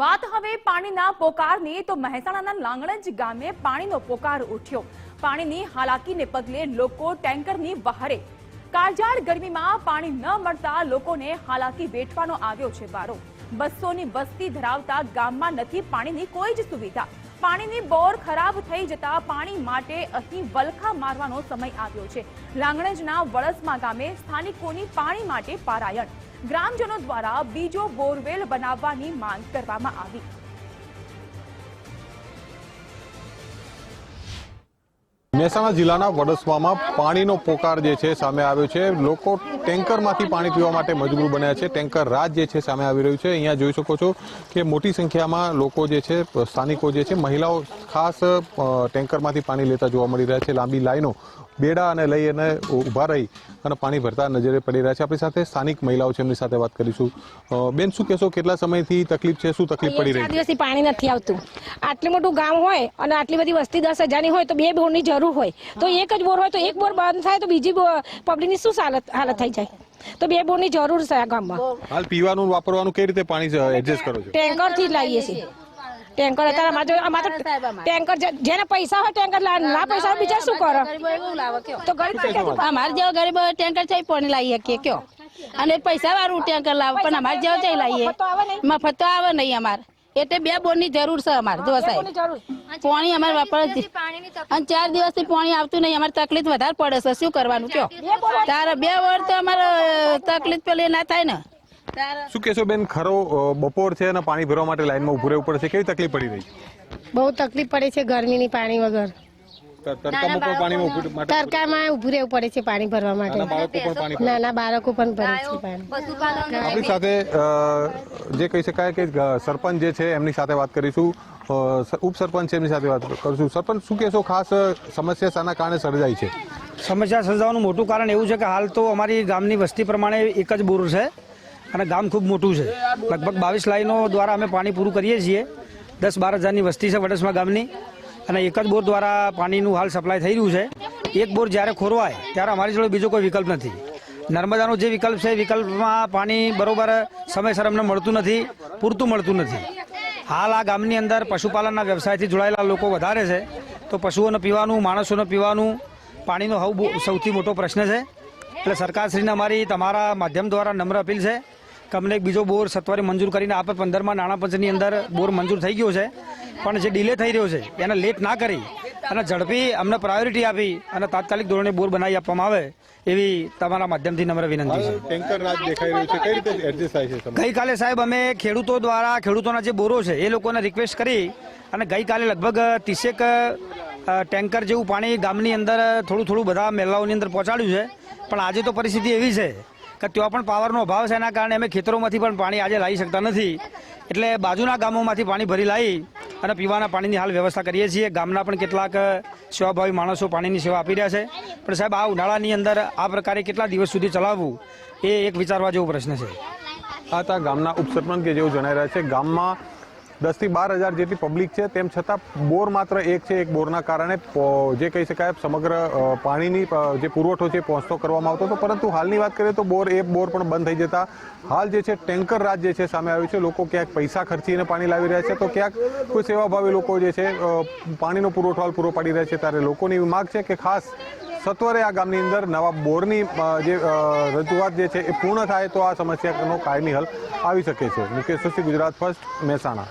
વાત હવે પાણીના પોકારની, તો મહેસાણાના લાંગણજ ગામે પાણીનો પોકાર ઉઠ્યો. પાણીની હાલાકીને પગલે લોકો ટેન્કરની વહારે કાળજાળ ગરમીમાં પાણી ન મળતા લોકોને હાલાકી વેઠવાનો આવ્યો છે વારો. બસોની વસ્તી ધરાવતા ગામમાં નથી પાણીની કોઈ જ સુવિધા. પાણીની બોર ખરાબ થઈ જતા પાણી માટે અહીં વલખા મારવાનો સમય આવ્યો છે. લાંગણજના વળસમા ગામે સ્થાનિકોની પાણી માટે પારાયણ. ગ્રામજનો દ્વારા બીજો બોરવેલ બનાવવાની માંગ કરવામાં આવી. મહેસાણા જિલ્લાના વડસવામાં પાણીનો પોકાર જે છે સામે આવ્યો છે. લોકો ટેન્કરમાંથી પાણી પીવા માટે મજબૂર બન્યા છે. ટેન્કર રાજ જે છે સામે આવી રહ્યું છે. અહીંયા જોઈ શકો છો કે મોટી સંખ્યામાં લોકો જે છે સ્થાનિકો જે છે મહિલાઓ ખાસ ટેન્કરમાંથી પાણી લેતા જોવા મળી રહ્યા છે. લાંબી લાઈનો બેડા અને લઈ અને ઊભા રહી અને પાણી ભરતા નજરે પડી રહ્યા છે. આપણી સાથે સ્થાનિક મહિલાઓ છે. એમની સાથે વાત કરીશું. બેન શું કહેશો? કેટલા સમયથી તકલીફ છે? શું તકલીફ પડી રહી છે? પાણી નથી આવતું. આટલું મોટું ગામ હોય અને આટલી બધી વસ્તી દસ હજારની હોય તો બે બોરની જરૂર હોય તો એક જ બોર હોય તો એક બોર બંધ થાય તો બીજી પબ્લિકની શું હાલત હાલત થઈ જાય? તો બે બોરની જરૂર છે આ ગામમાં. હાલ પીવાનું વાપરવાનું કઈ રીતે પાણી એડજસ્ટ કરો છો? ટેન્કરથી જ લાવીએ છીએ. ટેન્કર અત્યારે અમારે અમારે ટેન્કર જેને પૈસા હોય ટેન્કર લા- ના પૈસા હોય બીજા શું કરો? તો ગરીબ અમારે જેવો ગરીબ ટેન્કર છે પાણી લાવીએ કે કયો? અને પૈસા વાળું ટેન્કર લાવો પણ અમારે જેવો જઈ લાવીએ. મફત તો આવે નહીં. મફત તો આવે નહીં અમારે. એટલે બે બોરની જરૂર છે અમારે જો સાહેબ પાણી અમારે વાપરવા અને ચાર દિવસથી પાણી આવતું નહીં અમારે તકલીફ વધારે પડે છે શું કરવાનું કયો? તારે બે વર તો અમારે તકલીફ પેલી ના થાય ને. શું કહેશો બેન ખરો બપોર છે અને પાણી ભરવા માટે લાઈનમાં ઉભું રહેવું પડે છે કેવી તકલીફ પડી રહી? બહુ તકલીફ પડે છે ગરમીની પાણી વગર. તડકામાં પણ પાણીમાં ઉભું માટે તડકામાં ઊભું રહેવું પડે છે પાણી ભરવા માટે. બાળકો પણ પાણી નાના બાળકો પણ ભરે છે પાણી. આપણી સાથે જે કહી શકાય કે સરપંચ જે છે એમની સાથે વાત કરીશું. ઉપસરપંચ છે એમની સાથે વાત કરીશું. સરપંચ શું કહેશો? ખાસ સમસ્યા શાના કારણે સર્જાઈ છે? સમસ્યા સર્જાવાનું મોટું કારણ એવું છે કે હાલ તો અમારી ગામની વસ્તી પ્રમાણે એક જ બોર છે અને ગામ ખૂબ મોટું છે. લગભગ બાવીસ લાઈનો દ્વારા અમે પાણી પૂરું કરીએ છીએ. દસ બાર હજારની વસ્તી છે વડસમા ગામની. અને એક જ બોર દ્વારા પાણીનું હાલ સપ્લાય થઈ રહ્યું છે. એક બોર જ્યારે ખોરવાય, ત્યારે અમારી જોડે બીજો કોઈ વિકલ્પ નથી. નર્મદાનો જે વિકલ્પ છે વિકલ્પમાં પાણી બરોબર સમયસર અમને મળતું નથી, પૂરતું મળતું નથી. હાલ આ ગામની અંદર પશુપાલનના વ્યવસાયથી જોડાયેલા લોકો વધારે છે. તો પશુઓને પીવાનું, માણસોને પીવાનું પાણીનો હવ સૌથી મોટો પ્રશ્ન છે. એટલે સરકારશ્રીને અમારી તમારા માધ્યમ દ્વારા નમ્ર અપીલ છે. કે અમને એક બીજો બોર સત્વરે મંજૂર કરીને આપે પંદરમાં નાણાં પંચની અંદર બોર મંજૂર થઈ ગયો છે. પણ જે ડિલે થઈ રહ્યો છે એને લેટ ના કરી અને ઝડપી અમને પ્રાયોરિટી આપી અને તાત્કાલિક ધોરણે બોર બનાવી આપવામાં આવે એવી તમારા માધ્યમથી નમ્ર વિનંતી છે. ટેન્કર રાજ દેખાઈ રહ્યું છે કઈ રીતે એડજસ્ટ થાય છે ગઈકાલે સાહેબ અમે ખેડૂતો દ્વારા ખેડૂતોના જે બોરો છે એ લોકોને રિક્વેસ્ટ કરી અને ગઈકાલે લગભગ ત્રીસેક ટેન્કર જેવું પાણી ગામની અંદર થોડું થોડું બધા મહેલાઓની અંદર પહોંચાડ્યું છે. પણ આજે તો પરિસ્થિતિ એવી છે કે ત્યાં પણ પાવરનો અભાવ છે એના કારણે અમે ખેતરોમાંથી પણ પાણી આજે લાવી શકતા નથી. એટલે બાજુના ગામોમાંથી પાણી ભરી લાવી અને પીવાના પાણીની હાલ વ્યવસ્થા કરીએ છીએ. ગામના પણ કેટલાક સેવાભાવી માણસો પાણીની સેવા આપી રહ્યા છે. પણ સાહેબ, આ ઉનાળાની અંદર આ પ્રકારે કેટલા દિવસ સુધી ચલાવવું? એ એક વિચારવા જેવો પ્રશ્ન છે. આ ગામના ઉપસરપંચ કે જેવું જણાઈ રહ્યા છે, ગામમાં દસથી બાર હજાર જેટલી પબ્લિક છે. તેમ છતાં બોર માત્ર એક છે, એક બોરના કારણે જે કહી શકાય સમગ્ર પાણીની જે પુરવઠો છે પહોંચતો કરવામાં આવતો હતો. પરંતુ હાલની વાત કરીએ તો બોર, એ બોર પણ બંધ થઈ જતા હાલ જે છે ટેન્કર રાજ જે છે સામે આવ્યું છે. લોકો ક્યાંક પૈસા ખર્ચીને પાણી લાવી રહ્યા છે. તો ક્યાંક કોઈ સેવાભાવી લોકો જે છે પાણીનો પુરવઠો હાલ પૂરો પાડી રહ્યા છે. ત્યારે લોકોની એવી માગ છે કે ખાસ સત્વરે આ ગામની અંદર નવા બોરની જે રજૂઆત જે છે એ પૂર્ણ થાય તો આ સમસ્યાનો કાયમી હલ આવી શકે છે. મુકેશ જોશી, ગુજરાત ફર્સ્ટ મહેસાણા.